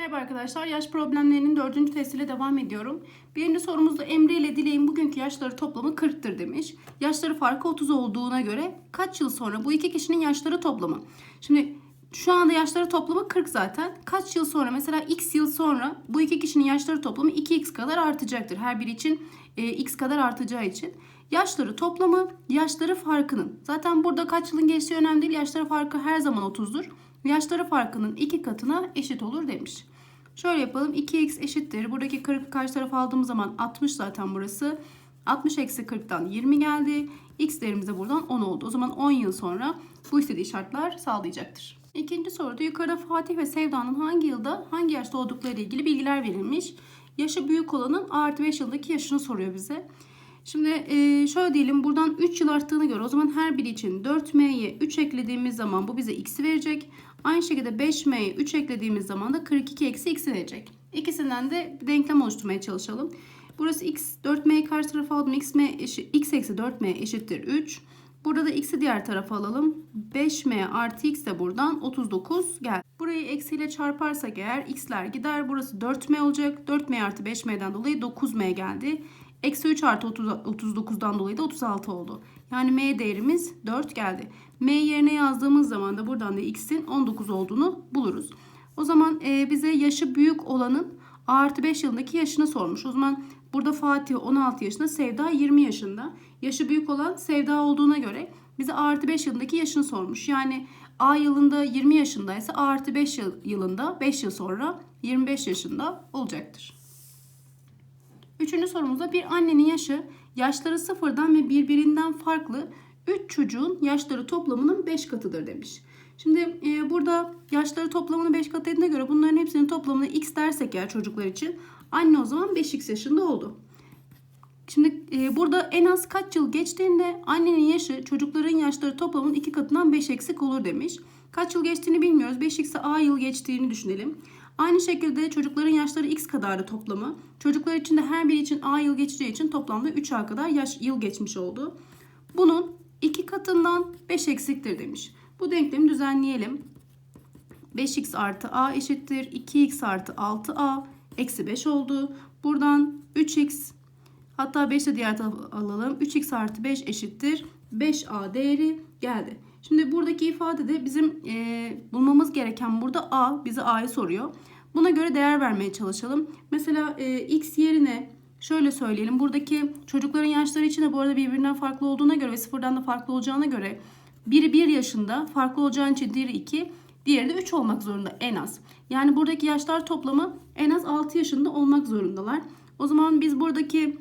Merhaba arkadaşlar, yaş problemlerinin dördüncü testiyle devam ediyorum. Birinci sorumuzda Emre ile Dilek'in bugünkü yaşları toplamı 40'tır demiş. Yaşları farkı 30 olduğuna göre kaç yıl sonra bu iki kişinin yaşları toplamı? Şimdi şu anda yaşları toplamı 40 zaten. Kaç yıl sonra mesela x yıl sonra bu iki kişinin yaşları toplamı 2x kadar artacaktır. Her biri için e, x kadar artacağı için. Yaşları toplamı yaşları farkının. Zaten burada kaç yılın geçtiği önemli değil. Yaşları farkı her zaman 30'dur. Yaşları farkının iki katına eşit olur demiş. Şöyle yapalım. 2x eşittir. Buradaki 40 karşı tarafa aldığımız zaman 60 zaten burası. 60 eksi 40'tan 20 geldi. X değerimiz de buradan 10 oldu. O zaman 10 yıl sonra bu istediği şartlar sağlayacaktır. İkinci soruda yukarıda Fatih ve Sevda'nın hangi yılda hangi yaşta oldukları ile ilgili bilgiler verilmiş. Yaşı büyük olanın artı 5 yıldaki yaşını soruyor bize. Şimdi şöyle diyelim buradan 3 yıl arttığını göre o zaman her biri için 4m'ye 3 eklediğimiz zaman bu bize x'i verecek. Aynı şekilde 5m'ye 3 eklediğimiz zaman da 42 eksi x'i verecek. İkisinden de denklem oluşturmaya çalışalım. Burası x 4m'yi karşı tarafa aldım. x, m eşit, x eksi 4m eşittir 3. Burada da x'i diğer tarafa alalım. 5m artı x de buradan 39 geldi. Burayı eksiyle çarparsak eğer x'ler gider. Burası 4m olacak. 4m artı 5m'den dolayı 9m geldi. Eksi 3 artı 30, 39'dan dolayı da 36 oldu. Yani m değerimiz 4 geldi. m yerine yazdığımız zaman da buradan da x'in 19 olduğunu buluruz. O zaman e, bize yaşı büyük olanın A artı 5 yılındaki yaşını sormuş. O zaman burada Fatih 16 yaşında, Sevda 20 yaşında. Yaşı büyük olan Sevda olduğuna göre bize A artı 5 yılındaki yaşını sormuş. Yani A yılında 20 yaşındaysa A artı 5 yıl, yılında 5 yıl sonra 25 yaşında olacaktır. Üçüncü sorumuzda bir annenin yaşı yaşları sıfırdan ve birbirinden farklı 3 çocuğun yaşları toplamının 5 katıdır demiş. Şimdi e, burada yaşları toplamını 5 kat dediğine göre bunların hepsinin toplamını x dersek eğer çocuklar için anne o zaman 5x yaşında oldu. Şimdi e, burada en az kaç yıl geçtiğinde annenin yaşı çocukların yaşları toplamının 2 katından 5 eksik olur demiş. Kaç yıl geçtiğini bilmiyoruz. 5x'e a yıl geçtiğini düşünelim. Aynı şekilde çocukların yaşları x kadardı toplamı. Çocuklar için de her biri için a yıl geçeceği için toplamda 3a kadar yaş yıl geçmiş oldu. Bunun 2 katından 5 eksiktir demiş. Bu denklemi düzenleyelim. 5x artı a eşittir 2x artı 6a eksi 5 oldu. Buradan 3x hatta 5 de diğer tarafa alalım. 3x artı 5 eşittir 5a değeri geldi. Şimdi buradaki ifadede bizim e, bulmamız gereken burada a bize a'yı soruyor. Buna göre değer vermeye çalışalım. Mesela e, x yerine şöyle söyleyelim. Buradaki çocukların yaşları için de bu arada birbirinden farklı olduğuna göre ve sıfırdan da farklı olacağına göre biri 1 yaşında farklı olacağı için diğeri 2 diğeri de 3 olmak zorunda en az. Yani buradaki yaşlar toplamı en az 6 yaşında olmak zorundalar. O zaman biz buradaki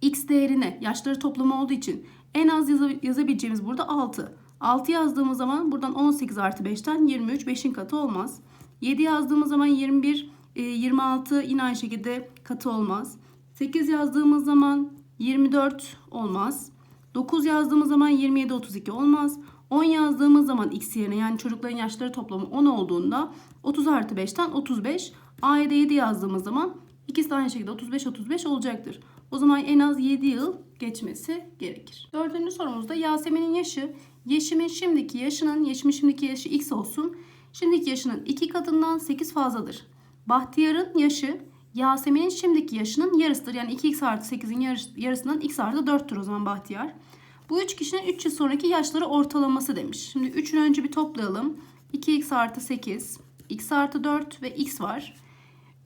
x değerine yaşları toplamı olduğu için en az yazabileceğimiz burada 6. 6 yazdığımız zaman buradan 18 artı 5'ten 23 5'in katı olmaz. 7 yazdığımız zaman 21 26 yine aynı şekilde katı olmaz. 8 yazdığımız zaman 24 olmaz. 9 yazdığımız zaman 27 32 olmaz. 10 yazdığımız zaman x yerine yani çocukların yaşları toplamı 10 olduğunda 30 artı 5'ten 35. A'ya da 7 yazdığımız zaman ikisi de aynı şekilde 35 35 olacaktır. O zaman en az 7 yıl geçmesi gerekir. Dördüncü sorumuzda Yasemin'in yaşı Yeşim'in şimdiki yaşının, Yeşim'in şimdiki yaşı x olsun. Şimdiki yaşının 2 katından 8 fazladır. Bahtiyar'ın yaşı Yasemin'in şimdiki yaşının yarısıdır. Yani 2x artı 8'in yarısından x artı 4'tür o zaman Bahtiyar. Bu üç kişinin 3 yıl sonraki yaşları ortalaması demiş. Şimdi 3'ünü önce bir toplayalım. 2x artı 8, x artı 4 ve x var.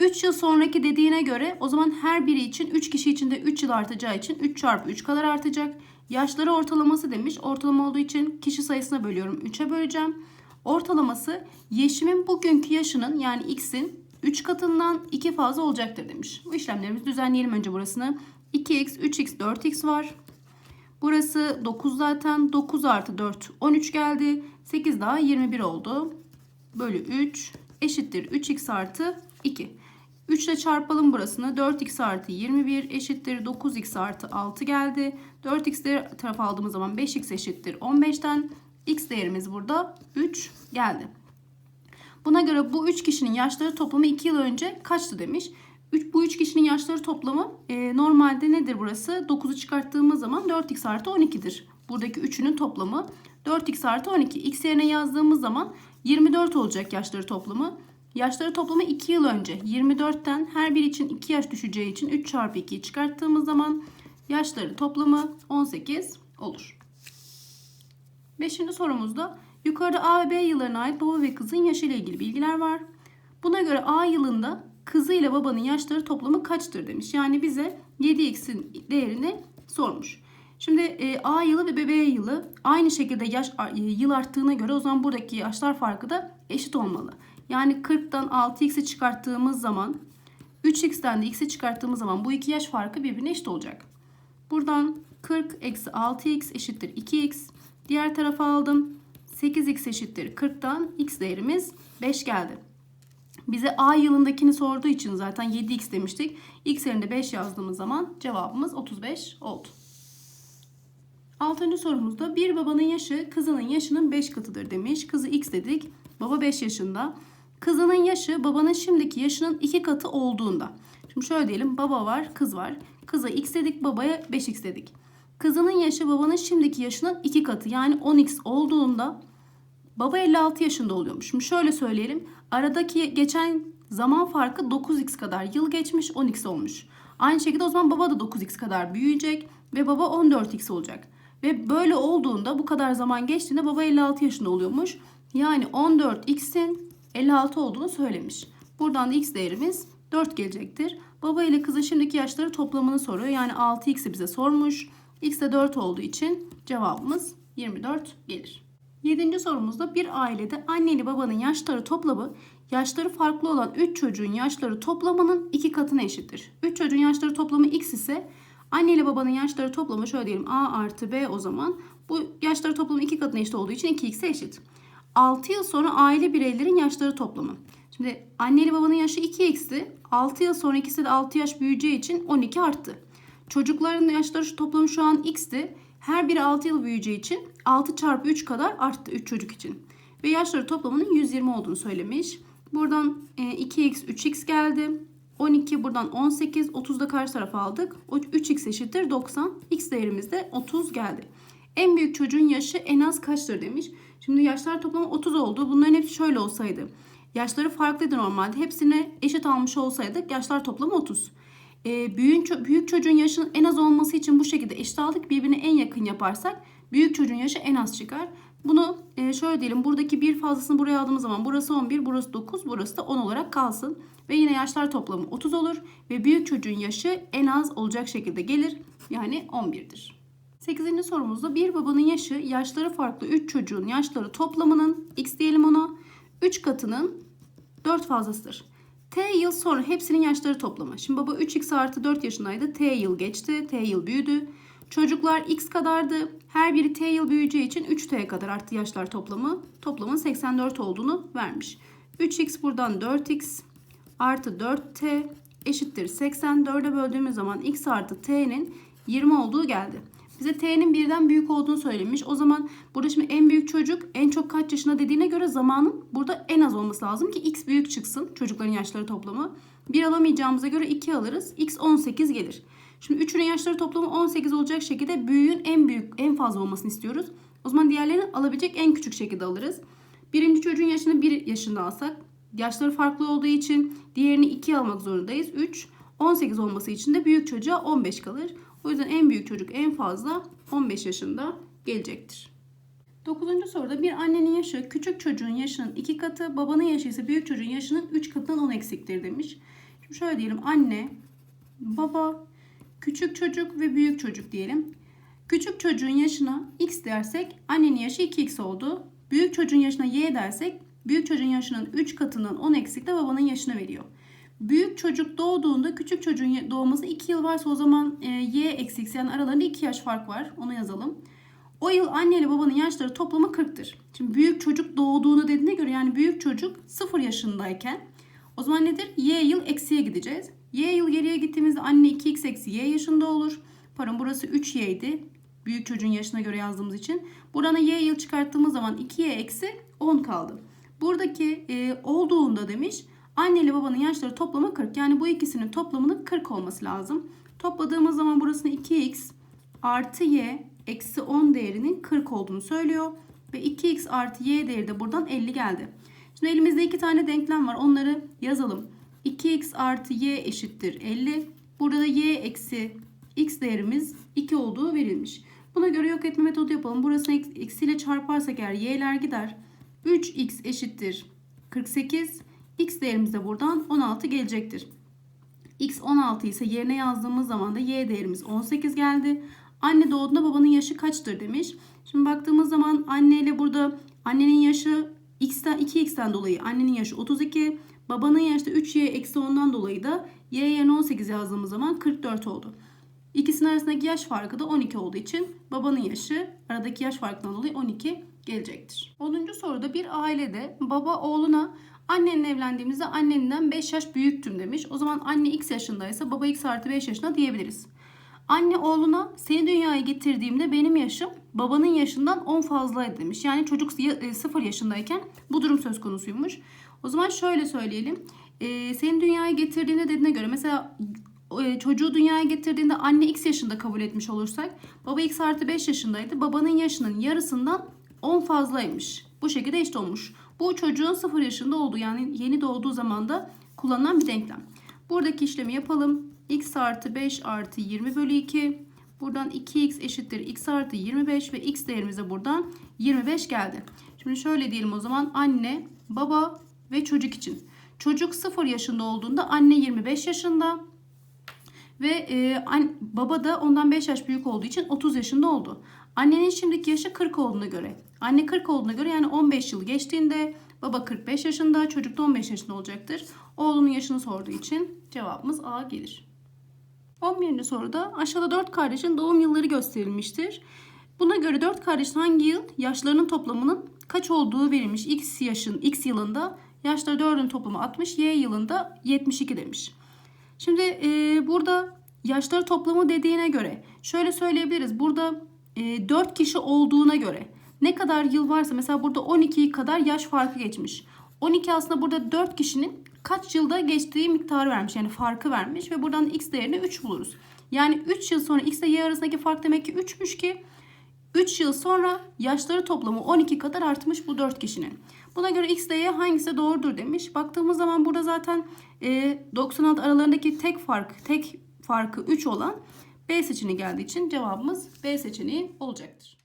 3 yıl sonraki dediğine göre o zaman her biri için 3 kişi için de 3 yıl artacağı için 3 çarpı 3 kadar artacak. Yaşları ortalaması demiş. Ortalama olduğu için kişi sayısına bölüyorum. 3'e böleceğim. Ortalaması Yeşim'in bugünkü yaşının yani x'in 3 katından 2 fazla olacaktır demiş. Bu işlemlerimizi düzenleyelim önce burasını. 2x, 3x, 4x var. Burası 9 zaten. 9 artı 4 13 geldi. 8 daha 21 oldu. Bölü 3 eşittir 3x artı 2. 3 ile çarpalım burasını. 4x artı 21 eşittir 9x artı 6 geldi. 4x'leri tarafa aldığımız zaman 5x eşittir 15'ten. x değerimiz burada 3 geldi. Buna göre bu 3 kişinin yaşları toplamı 2 yıl önce kaçtı demiş. 3, bu 3 kişinin yaşları toplamı e, normalde nedir burası? 9'u çıkarttığımız zaman 4x artı 12'dir. Buradaki üçünün toplamı 4x artı 12. x yerine yazdığımız zaman 24 olacak yaşları toplamı. Yaşları toplamı 2 yıl önce 24'ten her biri için 2 yaş düşeceği için 3 çarpı 2'yi çıkarttığımız zaman yaşları toplamı 18 olur. Beşinci sorumuzda yukarıda A ve B yıllarına ait baba ve kızın yaşı ile ilgili bilgiler var. Buna göre A yılında kızı ile babanın yaşları toplamı kaçtır demiş. Yani bize 7x'in değerini sormuş. Şimdi e, A yılı ve B yılı aynı şekilde yaş e, yıl arttığına göre o zaman buradaki yaşlar farkı da eşit olmalı. Yani 40'tan 6x'i çıkarttığımız zaman 3x'ten de x'i çıkarttığımız zaman bu iki yaş farkı birbirine eşit olacak. Buradan 40 eksi 6x eşittir 2x. Diğer tarafa aldım. 8x eşittir 40'tan x değerimiz 5 geldi. Bize A yılındakini sorduğu için zaten 7x demiştik. X yerine 5 yazdığımız zaman cevabımız 35 oldu. Altıncı sorumuzda bir babanın yaşı kızının yaşının 5 katıdır demiş. Kızı x dedik. Baba 5 yaşında. Kızının yaşı babanın şimdiki yaşının 2 katı olduğunda. Şimdi şöyle diyelim baba var kız var. Kıza x dedik babaya 5x dedik. Kızının yaşı babanın şimdiki yaşının 2 katı yani 10x olduğunda baba 56 yaşında oluyormuş. Şimdi şöyle söyleyelim. Aradaki geçen zaman farkı 9x kadar yıl geçmiş 10x olmuş. Aynı şekilde o zaman baba da 9x kadar büyüyecek ve baba 14x olacak. Ve böyle olduğunda bu kadar zaman geçtiğinde baba 56 yaşında oluyormuş. Yani 14x'in 56 olduğunu söylemiş. Buradan da x değerimiz 4 gelecektir. Baba ile kızın şimdiki yaşları toplamını soruyor. Yani 6x'i bize sormuş. x de 4 olduğu için cevabımız 24 gelir. Yedinci sorumuzda bir ailede anne babanın yaşları toplamı yaşları farklı olan 3 çocuğun yaşları toplamının 2 katına eşittir. 3 çocuğun yaşları toplamı x ise anne ile babanın yaşları toplamı şöyle diyelim a artı b o zaman bu yaşları toplamı 2 katına eşit olduğu için 2x'e eşit. 6 yıl sonra aile bireylerin yaşları toplamı. Şimdi anne ile babanın yaşı 2x'ti. 6 yıl sonra ikisi de 6 yaş büyüyeceği için 12 arttı. Çocukların yaşları toplamı şu an x'ti. Her biri 6 yıl büyüyeceği için 6 çarpı 3 kadar arttı 3 çocuk için. Ve yaşları toplamının 120 olduğunu söylemiş. Buradan 2x 3x geldi. 12 buradan 18 30 da karşı tarafa aldık. O 3x eşittir 90. X değerimiz de 30 geldi. En büyük çocuğun yaşı en az kaçtır demiş. Şimdi yaşlar toplamı 30 oldu. Bunların hepsi şöyle olsaydı. Yaşları farklıydı normalde. Hepsine eşit almış olsaydık yaşlar toplamı 30. Ee, büyük, büyük çocuğun yaşının en az olması için bu şekilde eşit aldık. Birbirine en yakın yaparsak büyük çocuğun yaşı en az çıkar. Bunu e, şöyle diyelim. Buradaki bir fazlasını buraya aldığımız zaman burası 11, burası 9, burası da 10 olarak kalsın. Ve yine yaşlar toplamı 30 olur. Ve büyük çocuğun yaşı en az olacak şekilde gelir. Yani 11'dir. 8. sorumuzda bir babanın yaşı yaşları farklı 3 çocuğun yaşları toplamının x diyelim ona 3 katının 4 fazlasıdır. T yıl sonra hepsinin yaşları toplamı. Şimdi baba 3x artı 4 yaşındaydı. T yıl geçti. T yıl büyüdü. Çocuklar x kadardı. Her biri t yıl büyüyeceği için 3t kadar arttı yaşlar toplamı. Toplamın 84 olduğunu vermiş. 3x buradan 4x artı 4t eşittir 80. 4'e böldüğümüz zaman x artı t'nin 20 olduğu geldi. Bize t'nin birden büyük olduğunu söylemiş. O zaman burada şimdi en büyük çocuk en çok kaç yaşında dediğine göre zamanın burada en az olması lazım ki x büyük çıksın çocukların yaşları toplamı. 1 alamayacağımıza göre 2 alırız. x 18 gelir. Şimdi üçünün yaşları toplamı 18 olacak şekilde büyüğün en büyük en fazla olmasını istiyoruz. O zaman diğerlerini alabilecek en küçük şekilde alırız. Birinci çocuğun yaşını 1 yaşında alsak yaşları farklı olduğu için diğerini 2 almak zorundayız. 3 18 olması için de büyük çocuğa 15 kalır. O yüzden en büyük çocuk en fazla 15 yaşında gelecektir. 9. soruda bir annenin yaşı küçük çocuğun yaşının 2 katı, babanın yaşı ise büyük çocuğun yaşının 3 katından 10 eksiktir demiş. Şimdi şöyle diyelim anne, baba, küçük çocuk ve büyük çocuk diyelim. Küçük çocuğun yaşına x dersek annenin yaşı 2x oldu. Büyük çocuğun yaşına y dersek büyük çocuğun yaşının 3 katından 10 eksik de babanın yaşını veriyor. Büyük çocuk doğduğunda küçük çocuğun doğması 2 yıl varsa o zaman e, y eksikse yani aralarında 2 yaş fark var. Onu yazalım. O yıl anne ile babanın yaşları toplamı 40'tır. Şimdi büyük çocuk doğduğunu dediğine göre yani büyük çocuk 0 yaşındayken o zaman nedir? Y yıl eksiye gideceğiz. Y yıl geriye gittiğimizde anne 2x eksi y yaşında olur. Pardon burası 3y idi. Büyük çocuğun yaşına göre yazdığımız için. Buradan y yıl çıkarttığımız zaman 2y eksi 10 kaldı. Buradaki e, olduğunda demiş anne ile babanın yaşları toplamı 40. Yani bu ikisinin toplamının 40 olması lazım. Topladığımız zaman burasını 2x artı y eksi 10 değerinin 40 olduğunu söylüyor. Ve 2x artı y değeri de buradan 50 geldi. Şimdi elimizde iki tane denklem var. Onları yazalım. 2x artı y eşittir 50. Burada da y eksi x değerimiz 2 olduğu verilmiş. Buna göre yok etme metodu yapalım. Burasını eksiyle çarparsak eğer y'ler gider. 3x eşittir 48. x değerimiz de buradan 16 gelecektir. x 16 ise yerine yazdığımız zaman da y değerimiz 18 geldi. Anne doğduğunda babanın yaşı kaçtır demiş. Şimdi baktığımız zaman anneyle burada annenin yaşı x'ten 2x'ten dolayı annenin yaşı 32. Babanın yaşı da 3y eksi 10'dan dolayı da y yerine 18 yazdığımız zaman 44 oldu. İkisinin arasındaki yaş farkı da 12 olduğu için babanın yaşı aradaki yaş farkından dolayı 12 gelecektir. 10. soruda bir ailede baba oğluna annenle evlendiğimizde annenden 5 yaş büyüktüm demiş. O zaman anne x yaşındaysa baba x artı 5 yaşında diyebiliriz. Anne oğluna seni dünyaya getirdiğimde benim yaşım babanın yaşından 10 fazlaydı demiş. Yani çocuk 0 yaşındayken bu durum söz konusuymuş. O zaman şöyle söyleyelim. Ee, seni dünyaya getirdiğinde dediğine göre mesela e, çocuğu dünyaya getirdiğinde anne x yaşında kabul etmiş olursak baba x artı 5 yaşındaydı. Babanın yaşının yarısından 10 fazlaymış. Bu şekilde eşit olmuş. Bu çocuğun 0 yaşında olduğu yani yeni doğduğu zamanda kullanılan bir denklem. Buradaki işlemi yapalım. x artı 5 artı 20 bölü 2. Buradan 2x eşittir x artı 25 ve x değerimize buradan 25 geldi. Şimdi şöyle diyelim o zaman anne, baba ve çocuk için. Çocuk 0 yaşında olduğunda anne 25 yaşında ve e, an, baba da ondan 5 yaş büyük olduğu için 30 yaşında oldu. Annenin şimdiki yaşı 40 olduğuna göre. Anne 40 olduğuna göre yani 15 yıl geçtiğinde baba 45 yaşında, çocuk da 15 yaşında olacaktır. Oğlunun yaşını sorduğu için cevabımız A gelir. 11. soruda aşağıda 4 kardeşin doğum yılları gösterilmiştir. Buna göre 4 kardeşin hangi yıl yaşlarının toplamının kaç olduğu verilmiş. X yaşın X yılında yaşları 4'ün toplamı 60, Y yılında 72 demiş. Şimdi e, burada yaşları toplamı dediğine göre şöyle söyleyebiliriz. Burada e, 4 kişi olduğuna göre ne kadar yıl varsa mesela burada 12 kadar yaş farkı geçmiş. 12 aslında burada 4 kişinin kaç yılda geçtiği miktarı vermiş. Yani farkı vermiş ve buradan x değerini 3 buluruz. Yani 3 yıl sonra x ile y arasındaki fark demek ki 3'müş ki 3 yıl sonra yaşları toplamı 12 kadar artmış bu 4 kişinin. Buna göre x ile y hangisi doğrudur demiş. Baktığımız zaman burada zaten e, 96 aralarındaki tek fark, tek farkı 3 olan B seçeneği geldiği için cevabımız B seçeneği olacaktır.